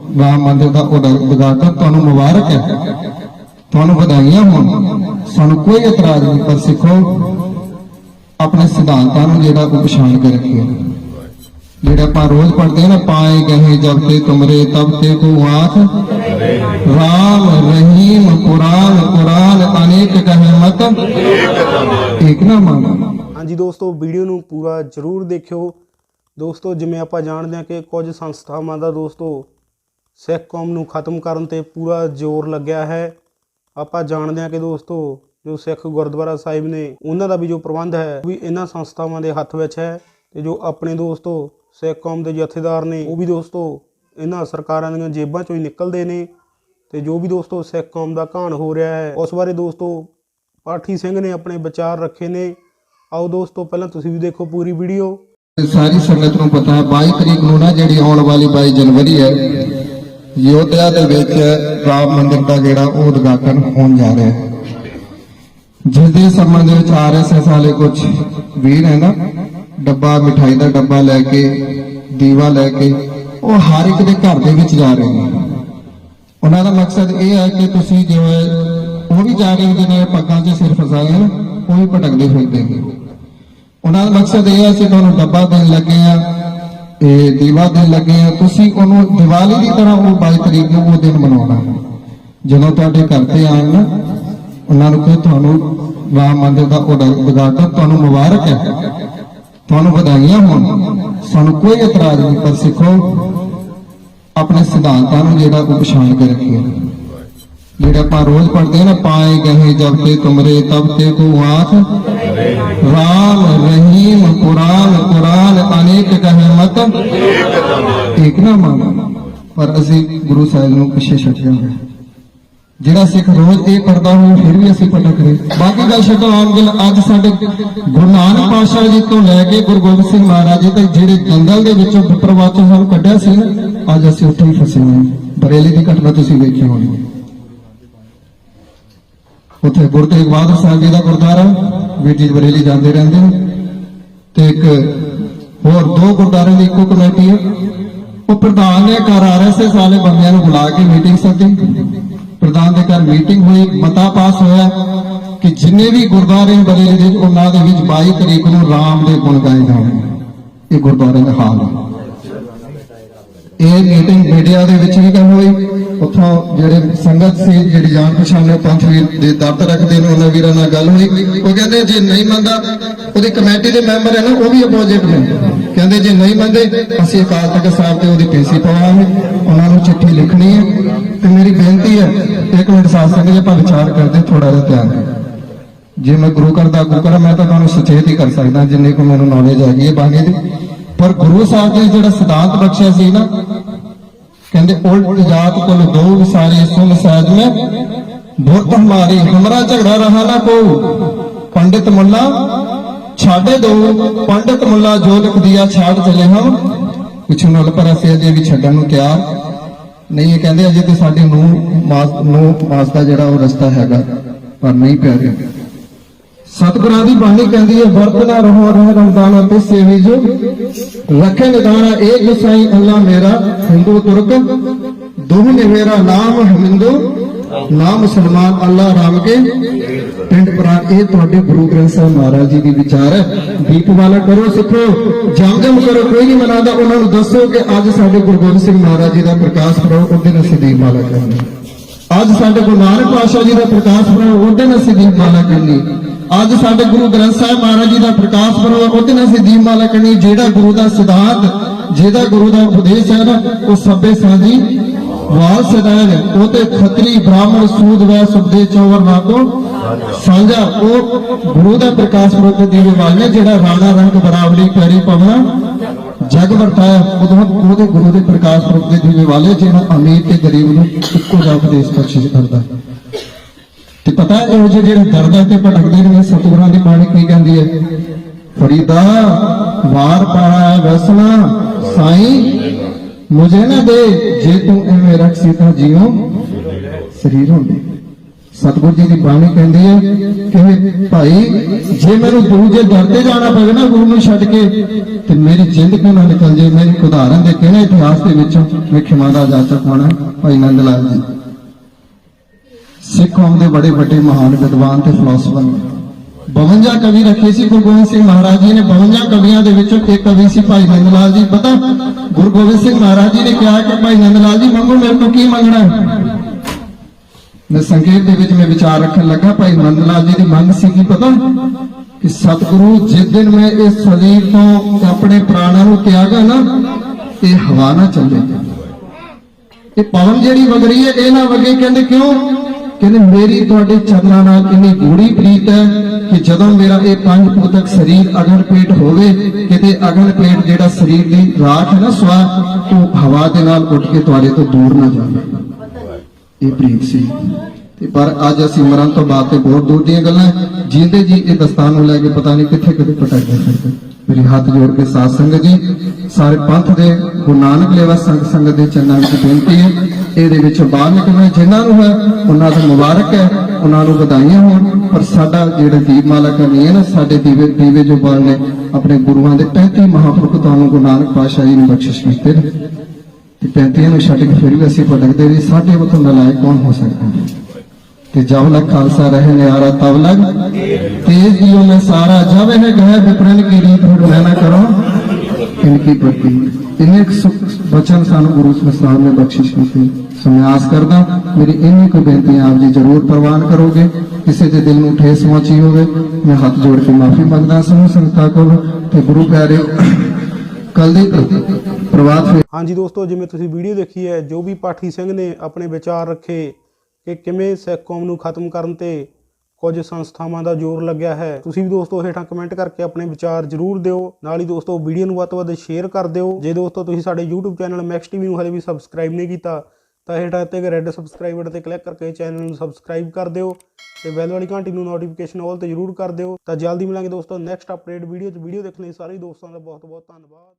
ਰਾਮ ਮੰਦਿਰ ਦਾ ਉਦਘਾਟਨ ਤੁਹਾਨੂੰ ਮੁਬਾਰਕ ਹੈ। ਤੁਹਾਨੂੰ ਵਧਾਈਆਂ ਹੋਣ। ਸਾਨੂੰ ਕੋਈ ਇਤਰਾਜ਼ ਨਹੀਂ, ਪਰ ਸਿੱਖੋ, ਆਪਣੇ ਸਿਧਾਂਤਾਂ ਨੂੰ ਜਿਹੜਾ ਉਹ ਪਛਾਣ ਕੇ ਰੱਖਿਓ ਜਿਹੜਾ ਆਪਾਂ ਰੋਜ਼ ਪੜ੍ਹਦੇ ਹਾਂ ਨਾ, ਪਾਏ ਗਏ ਜਬ ਤੇ ਤੁਮਰੇ, ਤਬ ਤੇ ਕੋ ਆਖ। ਰਾਮ ਰਹੀਮ ਕੁਰਾਨ ਕੁਰਾਨ ਅਨੇਕ ਕਹੇ ਮਤ। ਇੱਕ ਨਾ ਮੰਨ ਹਾਂਜੀ ਦੋਸਤੋ, ਵੀਡੀਓ ਨੂੰ ਪੂਰਾ ਜ਼ਰੂਰ ਦੇਖਿਓ। ਦੋਸਤੋ, ਜਿਵੇਂ ਆਪਾਂ ਜਾਣਦੇ ਹਾਂ ਕਿ ਕੁਝ ਸੰਸਥਾਵਾਂ ਦਾ ਦੋਸਤੋ ਸਿੱਖ ਕੌਮ ਨੂੰ ਖਤਮ ਕਰਨ ਤੇ ਪੂਰਾ ਜ਼ੋਰ ਲੱਗਿਆ ਹੈ। ਆਪਾਂ ਜਾਣਦੇ ਹਾਂ ਕਿ ਦੋਸਤੋ, ਜੋ ਸਿੱਖ ਗੁਰਦੁਆਰਾ ਸਾਹਿਬ ਨੇ ਉਹਨਾਂ ਦਾ ਵੀ ਜੋ ਪ੍ਰਬੰਧ ਹੈ, ਉਹ ਵੀ ਇਹਨਾਂ ਸੰਸਥਾਵਾਂ ਦੇ ਹੱਥ ਵਿੱਚ ਹੈ ਤੇ ਜੋ ਆਪਣੇ ਦੋਸਤੋ, ਸਿੱਖ ਕੌਮ ਦੇ ਜਥੇਦਾਰ ਨੇ, ਉਹ ਵੀ ਦੋਸਤੋ, ਇਹਨਾਂ ਸਰਕਾਰਾਂ ਦੀਆਂ ਜੇਬਾਂ ਚੋਂ ਹੀ ਨਿਕਲਦੇ ਨੇ ਤੇ ਜੋ ਵੀ ਦੋਸਤੋ, ਸਿੱਖ ਕੌਮ ਦਾ ਘਾਣ ਹੋ ਰਿਹਾ ਹੈ, ਉਸ ਬਾਰੇ ਦੋਸਤੋ, ਪਾਠੀ ਸਿੰਘ ਨੇ ਆਪਣੇ ਵਿਚਾਰ ਰੱਖੇ ਨੇ। ਆਓ ਦੋਸਤੋ, ਪਹਿਲਾਂ ਤੁਸੀਂ ਵੀ ਦੇਖੋ ਪੂਰੀ ਵੀਡੀਓ। ਸਾਰੀ ਸੰਗਤ ਨੂੰ ਪਤਾ ਹੈ 22 ਤਰੀਕ ਨੂੰ ਨਾ ਜਿਹੜੀ ਆਉਣ ਵਾਲੀ 22 ਜਨਵਰੀ ਹੈ ਯੋਧਿਆ ਦੇ ਵਿੱਚ ਰਾਮ ਮੰਦਿਰ ਦਾ ਜਿਹੜਾ ਉਹ ਉਦਘਾਟਨ ਹੋਣ ਜਾ ਰਿਹਾ ਹੈ। ਜਿਸ ਦੇ ਸੰਬੰਧ ਵਿੱਚ ਆਰਐਸਐਸ ਵਾਲੇ ਕੁਝ ਵੀਰ ਹੈ ਨਾ, ਡੱਬਾ, ਮਿਠਾਈ ਦਾ ਡੱਬਾ ਲੈ ਕੇ, ਦੀਵਾ ਲੈ ਕੇ, ਉਹ ਹਰ ਇੱਕ ਦੇ ਘਰ ਦੇ ਵਿੱਚ ਜਾ ਰਹੇ ਨੇ। ਉਹਨਾਂ ਦਾ ਮਕਸਦ ਇਹ ਹੈ ਕਿ ਤੁਸੀਂ ਜੋ ਹੈ ਉਹ ਵੀ ਜਾ ਰਹੇ ਜਿਹਨਾਂ ਨੇ ਪੱਗਾਂ 'ਚ ਸਿਰ ਫਸਾਏ ਹਨ ਉਹ ਵੀ ਭਟਕਦੇ ਫਿਰਦੇ ਨੇ। ਉਹਨਾਂ ਦਾ ਮਕਸਦ ਇਹ ਹੈ ਕਿ ਤੁਹਾਨੂੰ ਡੱਬਾ ਦੇਣ ਲੱਗੇ ਆ ਇਹ ਦੀਵਾ ਦੇਣ ਲੱਗੇ ਆ। ਤੁਸੀਂ ਉਹਨੂੰ ਦੀਵਾਲੀ ਦੀ ਤਰ੍ਹਾਂ ਉਹ 22 ਤਰੀਕ ਨੂੰ ਉਹ ਦਿਨ ਮਨਾਉਣਾ। ਜਦੋਂ ਤੁਹਾਡੇ ਘਰ ਤੇ ਆਉਣ, ਉਹਨਾਂ ਨੂੰ ਕਹੋ ਤੁਹਾਨੂੰ ਰਾਮ ਮੰਦਿਰ ਦਾ ਉਦਘਾਟਨ ਤੁਹਾਨੂੰ ਮੁਬਾਰਕ ਹੈ। ਤੁਹਾਨੂੰ ਵਧਾਈਆਂ ਹੋਣ। ਸਾਨੂੰ ਕੋਈ ਇਤਰਾਜ਼ ਨਹੀਂ, ਪਰ ਸਿੱਖੋ, ਆਪਣੇ ਸਿਧਾਂਤਾਂ ਨੂੰ ਜਿਹੜਾ ਉਹ ਪਛਾਣ ਕੇ ਰੱਖਿਓ ਜਿਹੜਾ ਆਪਾਂ ਰੋਜ਼ ਪੜ੍ਹਦੇ ਹਾਂ ਨਾ, ਪਾਏ ਗਏ ਜਬ ਤੇ ਤੁਮਰੇ ਤਬ ਤੇ ਕੋ ਆਖ ਰਾਮ ਰਹੀਮ ਕੁਰਾਨ ਕੁਰਾਨ ਅਨੇਕ ਕਹੇ ਮਤ ਇੱਕ ਨਾ ਮੰਨ ਪਰ ਅਸੀਂ ਗੁਰੂ ਸਾਹਿਬ ਨੂੰ ਪਿੱਛੇ ਛੱਡਿਆ ਹੋਇਆ ਜਿਹੜਾ ਸਿੱਖ ਰੋਜ਼ ਇਹ ਕਰਦਾ ਹੋਵੇ ਫਿਰ ਵੀ ਅਸੀਂ ਭਟਕ ਰਹੇ ਬਾਕੀ ਗੱਲ ਛੱਡੋ ਆਮ ਗੱਲ ਅੱਜ ਸਾਡੇ ਗੁਰੂ ਨਾਨਕ ਪਾਤਸ਼ਾਹ ਜੀ ਤੋਂ ਲੈ ਕੇ ਗੁਰੂ ਗੋਬਿੰਦ ਸਿੰਘ ਮਹਾਰਾਜ ਜੀ ਤੱਕ ਜਿਹੜੇ ਜੰਗਲ ਦੇ ਵਿੱਚੋਂ ਵਿਪਰਵਾਚੋਂ ਸਾਨੂੰ ਕੱਢਿਆ ਸੀ ਨਾ ਅੱਜ ਅਸੀਂ ਉੱਥੇ ਹੀ ਫਸੇ ਹੋਏ ਬਰੇਲੀ ਦੀ ਘਟਨਾ ਤੁਸੀਂ ਵੇਖੀ ਹੋਣੀ ਉੱਥੇ ਗੁਰੂ ਤੇਗ ਬਹਾਦਰ ਸਾਹਿਬ ਜੀ ਦਾ ਗੁਰਦੁਆਰਾ, ਵੀਰ ਜੀ ਬਰੇਲੀ ਜਾਂਦੇ ਰਹਿੰਦੇ ਨੇ। ਤੇ ਇੱਕ ਹੋਰ ਦੋ ਗੁਰਦੁਆਰਿਆਂ ਦੀ ਇੱਕੋ ਕਮੇਟੀ ਹੈ ਉਹ ਪ੍ਰਧਾਨ ਨੇ ਘਰ ਆਰਐਸਐਸ ਵਾਲੇ ਬੰਦਿਆਂ ਨੂੰ ਬੁਲਾ ਕੇ ਮੀਟਿੰਗ ਸੱਦੀ। ਪ੍ਰਧਾਨ ਦੇ ਘਰ ਮੀਟਿੰਗ ਹੋਈ, ਮਤਾ ਪਾਸ ਹੋਇਆ ਕਿ ਜਿੰਨੇ ਵੀ ਗੁਰਦੁਆਰੇ ਬਰੇਲੀ ਦੇ, ਉਹਨਾਂ ਦੇ ਵਿੱਚ 22 ਤਰੀਕ ਨੂੰ ਰਾਮ ਦੇ ਗੁਣ ਗਾਏ ਜਾਣਗੇ। ਇਹ ਗੁਰਦੁਆਰੇ ਦਾ ਹਾਲ ਹੈ ਇਹ ਮੀਟਿੰਗ ਮੀਡੀਆ ਦੇ ਵਿੱਚ ਵੀ ਗੱਲ ਹੋਈ। ਉੱਥੋਂ ਜਿਹੜੇ ਸੰਗਤ ਸੀ, ਜਿਹੜੀ ਜਾਣ ਪਛਾਣੇ ਪੰਥ ਵੀਰ ਦੇ ਦਰਦ ਰੱਖਦੇ ਨੇ, ਉਹਨਾਂ ਵੀਰਾਂ ਨਾਲ ਗੱਲ ਹੋਈ। ਉਹ ਕਹਿੰਦੇ, ਜੇ ਨਹੀਂ ਮੰਨਦਾ, ਉਹਦੀ ਕਮੇਟੀ ਦੇ ਮੈਂਬਰ ਹੈ ਨਾ, ਉਹ ਵੀ ਅਪੋਜੀਟ ਨੇ। ਕਹਿੰਦੇ, ਜੇ ਨਹੀਂ ਮੰਨਦੇ, ਅਸੀਂ ਅਕਾਲ ਤਖਤ ਸਾਹਿਬ ਤੇ ਉਹਦੀ ਪੇਸ਼ੀ ਪਵਾਵਾਂਗੇ। ਉਹਨਾਂ ਨੂੰ ਚਿੱਠੀ ਲਿਖਣੀ ਹੈ। ਤੇ ਮੇਰੀ ਬੇਨਤੀ ਹੈ, ਇੱਕ ਮਿੰਟ ਸਾਥ ਸੰਗਤ ਜੇ, ਆਪਾਂ ਵਿਚਾਰ ਕਰਦੇ ਥੋੜਾ ਜਿਹਾ ਧਿਆਨ ਜੇ ਮੈਂ ਗੁਰੂ ਘਰ ਦਾ ਆਗੂ ਕਰਾਂ, ਮੈਂ ਤਾਂ ਤੁਹਾਨੂੰ ਸੁਚੇਤ ਹੀ ਕਰ ਸਕਦਾ, ਜਿੰਨੇ ਕੋ ਮੈਨੂੰ ਨੌਲੇਜ ਹੈਗੀ ਹੈ ਬਾਣੀ ਦੀ। ਪਰ ਗੁਰੂ ਸਾਹਿਬ ਨੇ ਜਿਹੜਾ ਸਿਧਾਂਤ ਬਖਸ਼ਿਆ ਸੀ ਨਾ, ਕਹਿੰਦੇ, ਉਲਟ ਜਾਤ ਕੁਲ ਦੋ ਵਿਸਾਰੇ ਸੁਨ ਸਹਿਜ ਮੈਂ ਬੁਰਤ ਹਮਾਰੀ ਹਮਰਾ ਝਗੜਾ ਰਹਾ ਨਾ ਕੋ, ਪੰਡਿਤ ਮੁੱਲਾ ਛਾੜੇ ਦੋ, ਪੰਡਿਤ ਮੁੱਲਾ ਜੋ ਲਿਖ ਦਿਆ ਛਾੜ ਚਲੇ ਹਮ, ਪਿਛੂ ਨਾਲ ਪਰ ਅਸੀਂ ਅਜੇ ਵੀ ਛੱਡਣ ਨੂੰ ਤਿਆਰ। ਨਹੀਂ, ਇਹ ਕਹਿੰਦੇ, ਅਜੇ ਤੇ ਸਾਡੇ ਨੂੰ ਮਾਸ ਨੂੰ ਮਾਸ ਦਾ ਜਿਹੜਾ ਉਹ ਰਸਤਾ ਹੈਗਾ, ਪਰ ਨਹੀਂ ਪਿਆ ਰਿਹਾ ਸਤਿਗੁਰਾਂ ਦੀ ਬਾਣੀ ਕਹਿੰਦੀ ਹੈ, ਵਰਤ ਨਾ ਰਹੋ ਰਹਿ ਰਮਦਾਨਾ ਤੇ ਸੇਵੀ ਜੋ। ਰੱਖੇ ਨਿਦਾਨਾ ਇਹ ਗੁਸਾਈ ਅੱਲਾ ਮੇਰਾ, ਹਿੰਦੂ ਤੁਰਕ। ਦੋਹ ਨੇ ਮੇਰਾ ਨਾਮ ਹਮਿੰਦੂ, ਨਾਮ ਮੁਸਲਮਾਨ ਅੱਲਾ ਰਾਮ ਕੇ। ਪਿੰਡ ਪ੍ਰਾਨ ਇਹ ਤੁਹਾਡੇ ਗੁਰੂ ਗ੍ਰੰਥ ਸਾਹਿਬ ਮਹਾਰਾਜ ਜੀ ਦੀ ਵਿਚਾਰ ਹੈ। ਦੀਪਵਾਲਾ ਕਰੋ, ਸਿੱਖੋ। ਜਮ ਜਮ ਕਰੋ, ਕੋਈ ਨਹੀਂ ਮਨਾਦਾ ਉਹਨਾਂ ਨੂੰ ਦੱਸੋ ਕਿ ਅੱਜ ਸਾਡੇ ਗੁਰੂ ਗੋਬਿੰਦ ਸਿੰਘ ਮਹਾਰਾਜ ਜੀ ਦਾ ਪ੍ਰਕਾਸ਼ ਪੁਰਬ ਉਹਦੇ ਨਾਲ ਅਸੀਂ ਦੀਪਮਾਲਾ ਕਰਨੀ। ਅੱਜ ਸਾਡੇ ਗੁਰੂ ਨਾਨਕ ਪਾਤਸ਼ਾਹ ਜੀ ਦਾ ਪ੍ਰਕਾਸ਼ ਪੁਰਬ ਉਹਦੇ ਨਾਲ ਅਸੀਂ ਦੀਪਮਾਲਾ ਕਰਨੀ। ਅੱਜ ਸਾਡੇ ਗੁਰੂ ਗ੍ਰੰਥ ਸਾਹਿਬ ਮਹਾਰਾਜ ਜੀ ਦਾ ਪ੍ਰਕਾਸ਼ ਪੁਰਬ ਉਹਦੇ ਨਾਲ ਅਸੀਂ ਦੀਪਮਾਲਾ ਕਰਨੀ ਜਿਹੜਾ ਗੁਰੂ ਦਾ ਸਿਧਾਂਤ, ਜਿਹਦਾ ਗੁਰੂ ਦਾ ਉਪਦੇਸ਼ ਹੈ ਨਾ, ਉਹ ਸਭੇ ਸਾਂਝੀ ਵਾਲ ਸਦਾਨ ਉਹ ਖੱਤਰੀ ਬ੍ਰਾਹਮਣ ਸੂਦ ਵੈ ਸੁਦੇ ਚੌਵਰ ਨਾ ਸਾਂਝਾ। ਉਹ ਗੁਰੂ ਦਾ ਪ੍ਰਕਾਸ਼ ਪੁਰਬ ਦੇ ਦੀਵੇ ਵਾਲੇ ਜਿਹੜਾ ਰਾਣਾ ਰੰਗ ਬਰਾਵਲੀ ਪਿਆਰੀ ਪਵਨਾ, ਜਗ ਵਰਤਾਇਆ। ਉਦੋਂ ਉਹਦੇ ਗੁਰੂ ਦੇ ਪ੍ਰਕਾਸ਼ ਪੁਰਬ ਦੇ ਦੀਵੇ ਵਾਲੇ ਜਿਹੜਾ ਅਮੀਰ ਤੇ ਗਰੀਬ ਨੂੰ ਇੱਕੋ ਦਾ ਉਪਦੇਸ਼ ਬਖਸ਼ਿਸ਼ ਕਰਦਾ। ਤੇ ਪਤਾ ਇਹ ਜਿਹੇ ਜਿਹੜੇ ਦਰਦਾਂ ਤੇ ਭਟਕਦੇ ਨੇ ਸਤਿਗੁਰਾਂ ਦੀ ਬਾਣੀ ਕੀ ਕਹਿੰਦੀ ਹੈ? ਫਰੀਦਾ, ਵਾਰ ਪਾਣਾ ਵਸਨਾ ਸਾਈਂ, ਮੁਝੇ ਨਾ ਦੇ, ਜੇ ਤੂੰ ਐਵੇਂ ਰੱਖੀ ਤਾਂ ਜੀਉ ਸਰੀਰ ਹੁੰਦੇ। ਸਤਿਗੁਰੂ ਜੀ ਦੀ ਬਾਣੀ ਕਹਿੰਦੀ ਹੈ ਕਿ ਭਾਈ, ਜੇ ਮੈਨੂੰ ਗੁਰੂ ਜੇ ਦਰ ਤੇ ਜਾਣਾ ਪਵੇ ਨਾ, ਗੁਰੂ ਨੂੰ ਛੱਡ ਕੇ, ਤੇ ਮੇਰੀ ਜਿੰਦ ਕਿਉਂ ਨਾ ਨਿਕਲ ਜੇ ਮੇਰੀ ਇੱਕ ਉਦਾਹਰਨ ਦੇ ਕਿਹੜੇ ਇਤਿਹਾਸ ਦੇ ਵਿੱਚੋਂ ਮੈਂ ਖਿਮਾ ਜਾ ਜਾਚਕ ਭਾਈ ਨੰਦ ਲਾਲ ਜੀ। ਸਿੱਖ ਕੌਮ ਦੇ ਬੜੇ ਵੱਡੇ ਮਹਾਨ ਵਿਦਵਾਨ ਤੇ ਫਿਲਾਸਫਰ ਨੇ। 52 ਕਵੀ ਰੱਖੇ ਸੀ ਗੁਰੂ ਗੋਬਿੰਦ ਸਿੰਘ ਮਹਾਰਾਜ ਜੀ ਨੇ। 52 ਕਵੀਆਂ ਦੇ ਵਿੱਚੋਂ ਇੱਕ ਕਵੀ ਸੀ ਭਾਈ ਨੰਦ ਲਾਲ ਜੀ। ਪਤਾ ਗੁਰੂ ਗੋਬਿੰਦ ਸਿੰਘ ਮਹਾਰਾਜ ਜੀ ਨੇ ਕਿਹਾ ਕਿ ਭਾਈ ਨੰਦ ਲਾਲ ਜੀ, ਮੰਗੋ ਮੇਰੇ ਤੋਂ ਕੀ ਮੰਗਣਾ ਹੈ? ਮੈਂ ਸੰਖੇਪ ਦੇ ਵਿੱਚ ਮੈਂ ਵਿਚਾਰ ਰੱਖਣ ਲੱਗਾ, ਭਾਈ ਨੰਦ ਲਾਲ ਜੀ ਦੀ ਮੰਗ ਸੀ ਕੀ ਪਤਾ ਕਿ ਸਤਿਗੁਰੂ ਜਿਸ ਦਿਨ ਮੈਂ ਇਸ ਸਰੀਰ ਤੋਂ ਆਪਣੇ ਪ੍ਰਾਣਾਂ ਨੂੰ ਤਿਆਗਾ ਨਾ, ਇਹ ਹਵਾ ਨਾ ਚੱਲੇ। ਇਹ ਪਵਨ ਜਿਹੜੀ ਵਗ ਰਹੀ ਹੈ, ਇਹ ਨਾ ਵਗੇ, ਕਹਿੰਦੇ ਕਿਉਂ? ਕਹਿੰਦੇ, ਮੇਰੀ ਤੁਹਾਡੇ ਚਰਨਾਂ ਨਾਲ ਇੰਨੀ ਗੂੜੀ ਪ੍ਰੀਤ ਹੈ ਕਿ ਜਦੋਂ ਮੇਰਾ ਇਹ ਪੰਜ ਭੂਤਕ ਸਰੀਰ ਅਗਨ ਪੇਟ ਹੋਵੇ, ਕਿਤੇ ਅਗਨ ਪੇਟ ਜਿਹੜਾ ਸਰੀਰ ਦੀ ਰਾਖ ਹੈ ਨਾ ਸਵਾ ਉਹ ਹਵਾ ਦੇ ਨਾਲ ਉੱਡ ਕੇ ਤੁਹਾਡੇ ਤੋਂ ਦੂਰ ਨਾ ਜਾਵੇ। ਇਹ ਪ੍ਰੀਤ ਸੀ। ਤੇ ਪਰ ਅੱਜ ਅਸੀਂ ਮਰਨ ਤੋਂ ਬਾਅਦ ਤੇ ਬਹੁਤ ਦੂਰ ਦੀਆਂ ਗੱਲਾਂ ਜਿੰਦੇ ਜੀ ਇਹ ਦਸਤਾਨ ਨੂੰ ਲੈ ਕੇ ਪਤਾ ਨਹੀਂ ਕਿੱਥੇ ਕਿੱਥੇ ਪਟਾਕੇ ਫਿਰਦੇ ਮੇਰੀ ਹੱਥ ਜੋੜ ਕੇ ਸਾਧ ਸੰਗਤ ਜੀ, ਸਾਰੇ ਪੰਥ ਦੇ ਗੁਰੂ ਨਾਨਕ ਲੇਵਾ ਸੰਗ ਸੰਗਤ ਦੇ ਚਰਨਾਂ ਵਿੱਚ ਬੇਨਤੀ ਹੈ ਇਹਦੇ ਵਿੱਚ ਬਾਹਰ ਨਿਕਲਣਾ ਜਿਨ੍ਹਾਂ ਨੂੰ ਹੈ, ਉਹਨਾਂ ਦਾ ਮੁਬਾਰਕ ਹੈ, ਉਹਨਾਂ ਨੂੰ ਵਧਾਈਆਂ ਹੋਣ। ਪਰ ਸਾਡਾ ਜਿਹੜਾ ਦੀਪਮਾਲਾ ਕਰਨੀ ਹੈ ਨਾ ਸਾਡੇ ਦੀਵੇ ਦੀਵੇ ਜੋ ਬਾਲਨੇ, ਆਪਣੇ ਗੁਰੂਆਂ ਦੇ 35 ਮਹਾਂਪੁਰਖ ਤੁਹਾਨੂੰ ਗੁਰੂ ਨਾਨਕ ਪਾਤਸ਼ਾਹ ਜੀ ਨੂੰ ਬਖਸ਼ਿਸ਼ ਕੀਤੇ ਨੇ। ਤੇ ਪੈਂਤੀਆਂ ਨੂੰ ਛੱਡ ਕੇ ਫਿਰ ਵੀ ਅਸੀਂ ਭਟਕਦੇ ਰਹੀ ਸਾਡੇ ਵਤੋਂ ਨਲਾਇਕ ਕੌਣ ਹੋ ਸਕਦਾ ਹੈ? ਤੇ ਜਬ ਲਗ ਖਾਲਸਾ ਰਹੇ ਨਿਆਰਾ ਤਬ ਲਗ ਤੇਜ ਦਿਓ ਮੈਂ ਸਾਰਾ। ਜਬ ਇਹ ਗਹਿ ਵਿਪਰਨ ਕੀ ਰੀਤ ਹੁੜ ਨਾ ਕਰੋ। ਇਨਕੀ ਪ੍ਰਤੀ ਇੰਨੇ ਕੁ ਸੁਖ ਬਚਨ ਸਾਨੂੰ ਗੁਰੂ ਸਾਹਿਬ ਨੇ ਬਖਸ਼ਿਸ਼ ਕੀਤੀ। ਸੋ ਮੈਂ ਆਸ ਕਰਦਾ, ਮੇਰੀ ਇੰਨੀ ਕੁ ਬੇਨਤੀ ਆਪ ਜੀ ਜ਼ਰੂਰ ਪ੍ਰਵਾਨ ਕਰੋਗੇ, ਕਿਸੇ ਦੇ ਦਿਲ ਨੂੰ ਠੇਸ ਪਹੁੰਚੀ ਹੋਵੇ, ਮੈਂ ਹੱਥ ਜੋੜ ਕੇ ਮਾਫੀ ਮੰਗਦਾ ਸਮੂਹ ਸੰਗਤਾਂ ਕੋਲ ਤੇ ਗੁਰੂ ਪਿਆਰਿਓ ਕੱਲ ਦੀ ਪ੍ਰਵਾਦ ਹਾਂਜੀ ਦੋਸਤੋ, ਜਿਵੇਂ ਤੁਸੀਂ ਵੀਡੀਓ ਦੇਖੀ ਹੈ, ਜੋ ਵੀ ਪਾਠੀ ਸਿੰਘ ਨੇ ਆਪਣੇ ਵਿਚਾਰ ਰੱਖੇ ਕਿ ਕਿਵੇਂ ਸਿੱਖ ਕੌਮ ਨੂੰ ਖਤਮ ਕਰਨ ਤੇ ਕੁਝ ਸੰਸਥਾਵਾਂ ਦਾ ਜ਼ੋਰ ਲੱਗਿਆ ਹੈ, ਤੁਸੀਂ ਵੀ ਦੋਸਤੋ ਹੇਠਾਂ ਕਮੈਂਟ ਕਰਕੇ ਆਪਣੇ ਵਿਚਾਰ ਜ਼ਰੂਰ ਦਿਓ। ਨਾਲ ਹੀ ਦੋਸਤੋ, ਵੀਡੀਓ ਨੂੰ ਵੱਧ ਤੋਂ ਵੱਧ ਸ਼ੇਅਰ ਕਰ ਦਿਓ। ਜੇ ਦੋਸਤੋ, ਤੁਸੀਂ ਸਾਡੇ YouTube ਚੈਨਲ ਮੈਕਸ ਟੀਵੀ ਨੂੰ ਹਲੇ ਵੀ ਸਬਸਕ੍ਰਾਈਬ ਨਹੀਂ ਕੀਤਾ ਤਾਂ ਹੇਠਾਂ ਤੇ ਰੈੱਡ ਸਬਸਕ੍ਰਾਈਬਰ ਤੇ ਕਲਿੱਕ ਕਰਕੇ ਚੈਨਲ ਨੂੰ ਸਬਸਕ੍ਰਾਈਬ ਕਰ ਦਿਓ ਤੇ ਬੈਲ ਵਾਲੀ ਘੰਟੀ ਨੂੰ ਨੋਟੀਫਿਕੇਸ਼ਨ ਆਲ ਤੇ ਜ਼ਰੂਰ ਕਰ ਦਿਓ। ਤਾਂ ਜਲਦੀ ਮਿਲਾਂਗੇ ਦੋਸਤੋ ਨੈਕਸਟ ਅਪਡੇਟ ਵੀਡੀਓ 'ਚ। ਵੀਡੀਓ ਦੇਖਣ ਲਈ ਸਾਰੇ ਦੋਸਤਾਂ ਦਾ ਬਹੁਤ ਬਹੁਤ ਧੰਨਵਾਦ।